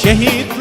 Xerrito.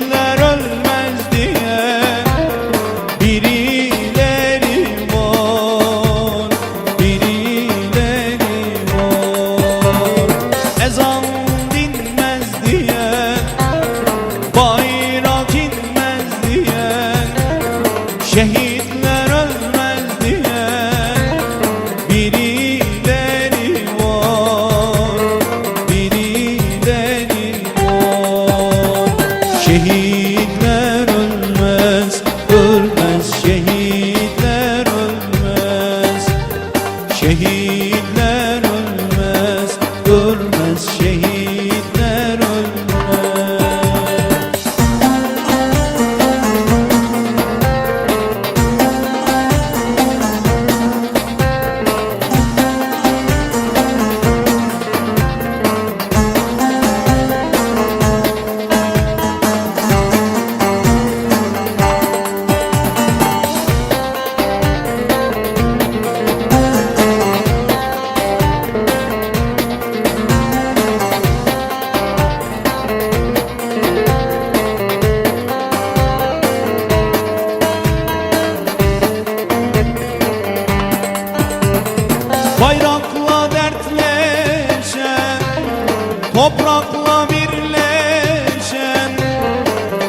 Toprakla birleşen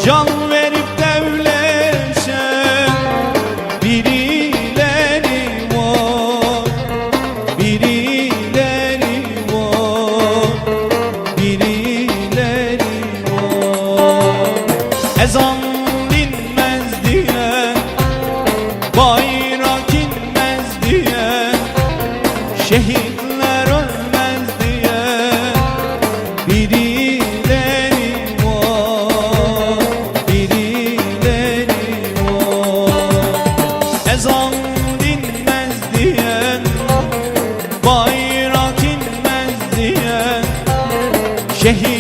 Can Gerry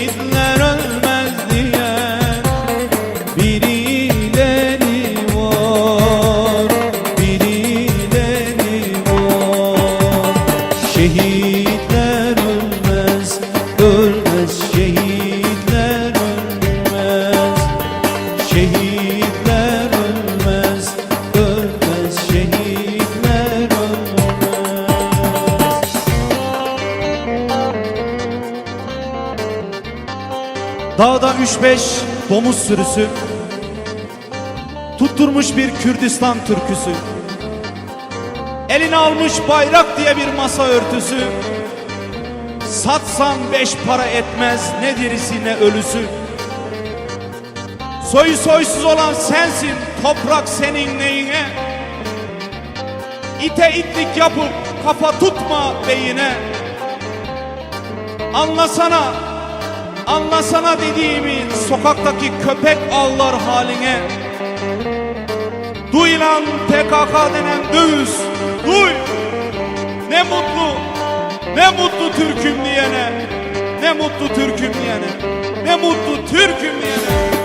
Dağda üç beş domuz sürüsü Tutturmuş bir Kürdistan türküsü Eline almış bayrak diye bir masa örtüsü Satsan beş para etmez ne dirisi ne ölüsü. Soyu soysuz olan sensin toprak senin neyine? İte itlik yapıp kafa tutma beyine. Anlasana Anlasana dediğimi sokaktaki köpek ağlar haline. Duy lan PKK denen dövüş. Duy. Ne mutlu Ne mutlu Türk'üm diyene. Ne mutlu Türk'üm diyene. Ne mutlu Türk'üm diyene